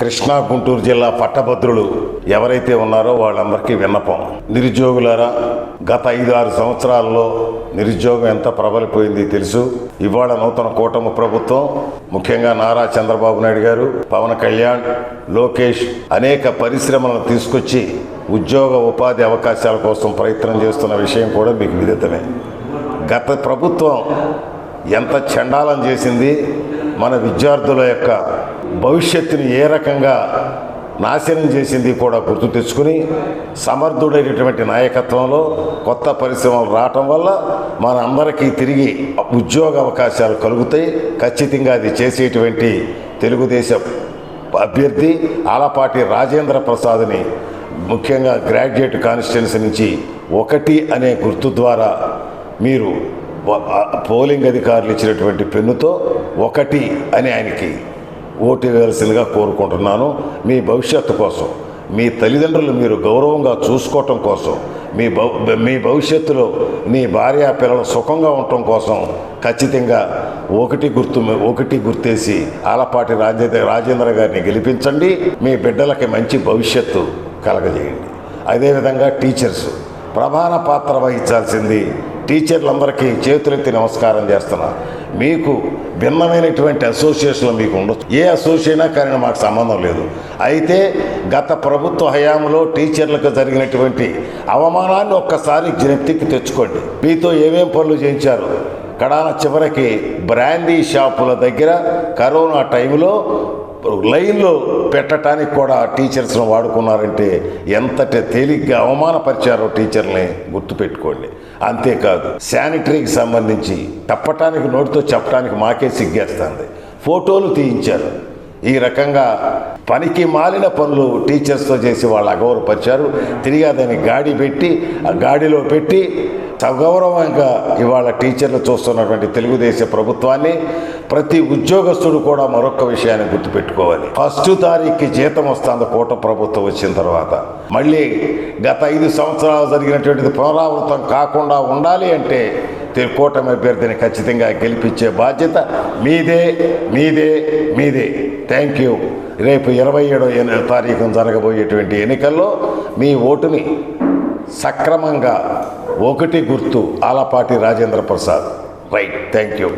కృష్ణా గుంటూరు జిల్లా పట్టభద్రులు ఎవరైతే ఉన్నారో వాళ్ళందరికీ విన్నపం. నిరుద్యోగులారా గత ఐదు ఆరు సంవత్సరాల్లో నిరుద్యోగం ఎంత ప్రబలిపోయింది తెలుసు? ఇవాళ నూతన కూటమి ప్రభుత్వం ముఖ్యంగా నారా చంద్రబాబు నాయుడు గారు పవన్ కళ్యాణ్ లోకేష్ అనేక పరిశ్రమలను తీసుకొచ్చి ఉద్యోగ ఉపాధి అవకాశాల కోసం ప్రయత్నం చేస్తున్న విషయం కూడా మీకు విదితమే. గత ప్రభుత్వం ఎంత చండాలం చేసింది మన విద్యార్థుల యొక్క భవిష్యత్తుని ఏ రకంగా నాశనం చేసింది కూడా గుర్తు తెచ్చుకుని సమర్థుడైనటువంటి నాయకత్వంలో కొత్త పరిశ్రమలు రావటం వల్ల మన అందరికీ తిరిగి ఉద్యోగ అవకాశాలు కలుగుతాయి. ఖచ్చితంగా అది చేసేటువంటి తెలుగుదేశం అభ్యర్థి ఆలపాటి రాజేంద్ర ప్రసాద్ని ముఖ్యంగా గ్రాడ్యుయేట్ కాన్స్టిట్యున్సీ నుంచి ఒకటి అనే గుర్తు ద్వారా మీరు పోలింగ్ అధికారులు ఇచ్చినటువంటి పెన్నుతో ఒకటి అని ఆయనకి ఓటు వేయాల్సిందిగా కోరుకుంటున్నాను. మీ భవిష్యత్తు కోసం మీ తల్లిదండ్రులు మీరు గౌరవంగా చూసుకోవటం కోసం మీ మీ భవిష్యత్తులో మీ భార్య పిల్లలు సుఖంగా ఉండటం కోసం ఖచ్చితంగా ఒకటి గుర్తు ఒకటి గుర్తేసి ఆలపాటి రాజేంద్ర రాజేంద్ర గారిని గెలిపించండి. మీ బిడ్డలకి మంచి భవిష్యత్తు కలగజేయండి. అదేవిధంగా టీచర్స్ ప్రధాన పాత్ర వహించాల్సింది టీచర్లందరికీ చేతులెత్తి నమస్కారం చేస్తున్నా. మీకు భిన్నమైనటువంటి అసోసియేషన్లు మీకు ఉండొచ్చు. ఏ అసోసియేషన్ కానీ మాకు సంబంధం లేదు. అయితే గత ప్రభుత్వ హయాంలో టీచర్లకు జరిగినటువంటి అవమానాన్ని ఒక్కసారి జ్ఞప్తికి తెచ్చుకోండి. మీతో ఏమేం పనులు చేయించారు? కడాన చివరికి బ్రాందీ షాపుల దగ్గర కరోనా టైంలో లైన్లో పెట్టడానికి కూడా టీచర్స్ను వాడుకున్నారంటే ఎంతటి తేలిగ్గా అవమానపరిచారో టీచర్ని గుర్తుపెట్టుకోండి. అంతేకాదు శానిటరీకి సంబంధించి తప్పటానికి నోటితో చెప్పడానికి మాకే సిగ్గేస్తుంది. ఫోటోలు తీయించారు. ఈ రకంగా పనికి మాలిన పనులు టీచర్స్తో చేసి వాళ్ళు అగౌరవపరిచారు. తిరిగి అతని గాడి పెట్టి ఆ గాడిలో పెట్టి సగౌరవంగా ఇవాళ టీచర్లు చూస్తున్నటువంటి తెలుగుదేశం ప్రభుత్వాన్ని ప్రతి ఉద్యోగస్తుడు కూడా మరొక విషయాన్ని గుర్తుపెట్టుకోవాలి. ఫస్ట్ తారీఖుకి జీతం వస్తుంది కోట ప్రభుత్వం వచ్చిన తర్వాత. మళ్ళీ గత ఐదు సంవత్సరాలు జరిగినటువంటిది పునరావృతం కాకుండా ఉండాలి అంటే కూటమి అభ్యర్థిని ఖచ్చితంగా గెలిపించే బాధ్యత మీదే మీదే మీదే. థ్యాంక్ యూ రేపు ఇరవై ఏడో తారీఖున జరగబోయేటువంటి ఎన్నికల్లో మీ ఓటుని సక్రమంగా ఒకటి గుర్తు Alapati Rajendra Prasad. Right thank you